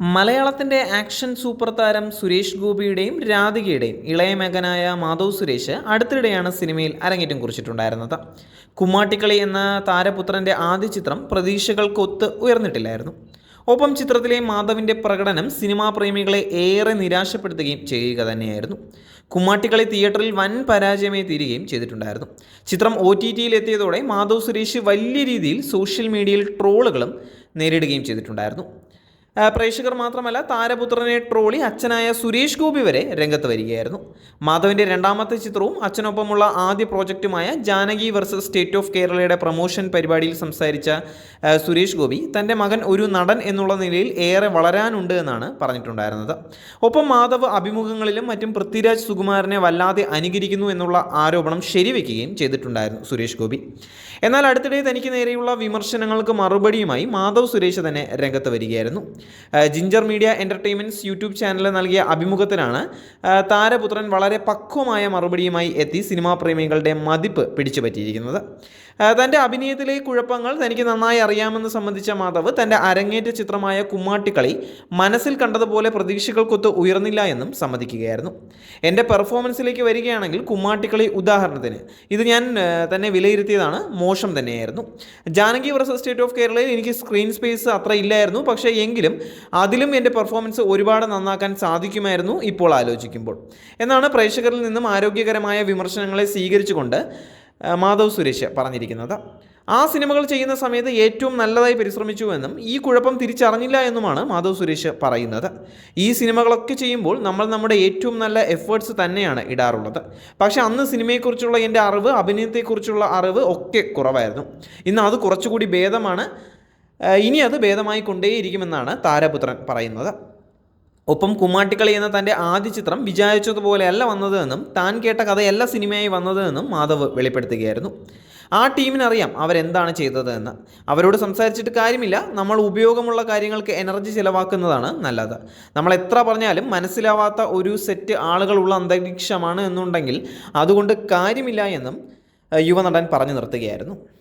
മലയാളത്തിന്റെ action super താരം സുരേഷ് ഗോപിയുടെയും രാധികയുടെയും ഇളയ മകനായ മാധവ് സുരേഷ് അടുത്തിടെയാണ് സിനിമയിൽ അരങ്ങേറ്റം കുറിച്ചിട്ടുണ്ടായിരുന്നത്. കുമ്മാട്ടിക്കളി എന്ന താരപുത്രന്റെ ആദ്യ ചിത്രം പ്രതീക്ഷകൾക്കൊത്ത് ഉയർന്നിട്ടില്ലായിരുന്നു. ഒപ്പം ചിത്രത്തിലെ മാധവിന്റെ പ്രകടനം സിനിമാ പ്രേമികളെ ഏറെ നിരാശപ്പെടുത്തുകയും ചെയ്യുക തന്നെയായിരുന്നു. കുമ്മാട്ടിക്കളി തിയേറ്ററിൽ വൻ പരാജയമേ തീരുകയും ചെയ്തിട്ടുണ്ടായിരുന്നു. ചിത്രം ഒ ടി ടിയിൽ എത്തിയതോടെ മാധവ് സുരേഷ് വലിയ രീതിയിൽ സോഷ്യൽ മീഡിയയിൽ ട്രോളുകളും നേരിടുകയും ചെയ്തിട്ടുണ്ടായിരുന്നു. പ്രേക്ഷകർ മാത്രമല്ല താരപുത്രനെ ട്രോളി അച്ഛനായ സുരേഷ് ഗോപി വരെ രംഗത്ത് വരികയായിരുന്നു. മാധവിന്റെ രണ്ടാമത്തെ ചിത്രവും അച്ഛനൊപ്പമുള്ള ആദ്യ പ്രോജക്റ്റുമായ ജാനകി വേഴ്സസ് സ്റ്റേറ്റ് ഓഫ് കേരളയുടെ പ്രൊമോഷൻ പരിപാടിയിൽ സംസാരിച്ച സുരേഷ് ഗോപി തന്റെ മകൻ ഒരു നടൻ എന്നുള്ള നിലയിൽ ഏറെ വളരാനുണ്ട് എന്നാണ് പറഞ്ഞിട്ടുണ്ടായിരുന്നത്. ഒപ്പം മാധവ് അഭിമുഖങ്ങളിലും മറ്റും പൃഥ്വിരാജ് സുകുമാരനെ വല്ലാതെ അനുകരിക്കുന്നു എന്നുള്ള ആരോപണം ശരിവെക്കുകയും ചെയ്തിട്ടുണ്ടായിരുന്നു സുരേഷ് ഗോപി. എന്നാൽ അടുത്തിടെ തനിക്ക് നേരെയുള്ള വിമർശനങ്ങൾക്ക് മറുപടിയുമായി മാധവ് സുരേഷ് തന്നെ രംഗത്ത് വരികയായിരുന്നു. ജിഞ്ചർ മീഡിയ എന്റർടൈൻമെന്റ്സ് യൂട്യൂബ് ചാനലിൽ നൽകിയ അഭിമുഖത്തിലാണ് താരപുത്രൻ വളരെ പക്വമായ മറുപടിയുമായി എത്തി സിനിമാ പ്രേമികളുടെ മതിപ്പ് പിടിച്ചു പറ്റിയിരിക്കുന്നത് തന്റെ അഭിനയത്തിലെ കുഴപ്പങ്ങൾ തനിക്ക് നന്നായി അറിയാമെന്ന് സംബന്ധിച്ച മാധവ് തന്റെ അരങ്ങേറ്റ ചിത്രമായ കുമ്മാട്ടിക്കളി മനസ്സിൽ കണ്ടതുപോലെ പ്രതീക്ഷകൾക്കൊത്ത് ഉയർന്നില്ല എന്നും സമ്മതിക്കുകയായിരുന്നു. എന്റെ പെർഫോമൻസിലേക്ക് വരികയാണെങ്കിൽ കുമ്മാട്ടിക്കളി ഉദാഹരണത്തിന് ഇത് ഞാൻ തന്നെ വിലയിരുത്തിയതാണ് മോശം തന്നെയായിരുന്നു. ജാനകി വർസസ് സ്റ്റേറ്റ് ഓഫ് കേരളയിൽ എനിക്ക് സ്ക്രീൻ സ്പേസ് അത്ര ഇല്ലായിരുന്നു പക്ഷേ എങ്കിലും അതിലും എന്റെ പെർഫോമൻസ് ഒരുപാട് നന്നാക്കാൻ സാധിക്കുമായിരുന്നു ഇപ്പോൾ ആലോചിക്കുമ്പോൾ. എന്നാണ് പ്രേക്ഷകരിൽ നിന്നും ആരോഗ്യകരമായ വിമർശനങ്ങളെ സ്വീകരിച്ചുകൊണ്ട് മാധവ് സുരേഷ് പറഞ്ഞിരിക്കുന്നത്. ആ സിനിമകൾ ചെയ്യുന്ന സമയത്ത് ഏറ്റവും നല്ലതായി പരിശ്രമിച്ചു എന്നും ഈ കുഴപ്പം തിരിച്ചറിഞ്ഞില്ല എന്നുമാണ് മാധവ് സുരേഷ് പറയുന്നത്. ഈ സിനിമകളൊക്കെ ചെയ്യുമ്പോൾ നമ്മൾ നമ്മുടെ ഏറ്റവും നല്ല എഫേർട്സ് തന്നെയാണ് ഇടാറുള്ളത്. പക്ഷേ അന്ന് സിനിമയെക്കുറിച്ചുള്ള എന്റെ അറിവ് അഭിനയത്തെക്കുറിച്ചുള്ള അറിവ് ഒക്കെ കുറവായിരുന്നു. ഇന്ന് അത് കുറച്ചുകൂടി ഭേദമാണ്. ഇനി അത് ഭേദമായി കൊണ്ടേയിരിക്കുമെന്നാണ് താരപുത്രൻ പറയുന്നത്. ഒപ്പം കുമ്മാട്ടിക്കളി എന്ന തന്റെ ആദ്യ ചിത്രം വിചാരിച്ചതുപോലെയല്ല വന്നതെന്നും താൻ കേട്ട കഥയല്ല സിനിമയായി വന്നതെന്നും മാധവ് വെളിപ്പെടുത്തുകയായിരുന്നു. ആ ടീമിനറിയാം അവരെന്താണ് ചെയ്തതെന്ന്. അവരോട് സംസാരിച്ചിട്ട് കാര്യമില്ല നമ്മൾ ഉപയോഗമുള്ള കാര്യങ്ങൾക്ക് എനർജി ചിലവാക്കുന്നതാണ് നല്ലത്. നമ്മൾ എത്ര പറഞ്ഞാലും മനസ്സിലാവാത്ത ഒരു സെറ്റ് ആളുകളുള്ള അന്തരീക്ഷമാണ് എന്നുണ്ടെങ്കിൽ അതുകൊണ്ട് കാര്യമില്ല എന്നും യുവനടൻ പറഞ്ഞു നിർത്തുകയായിരുന്നു.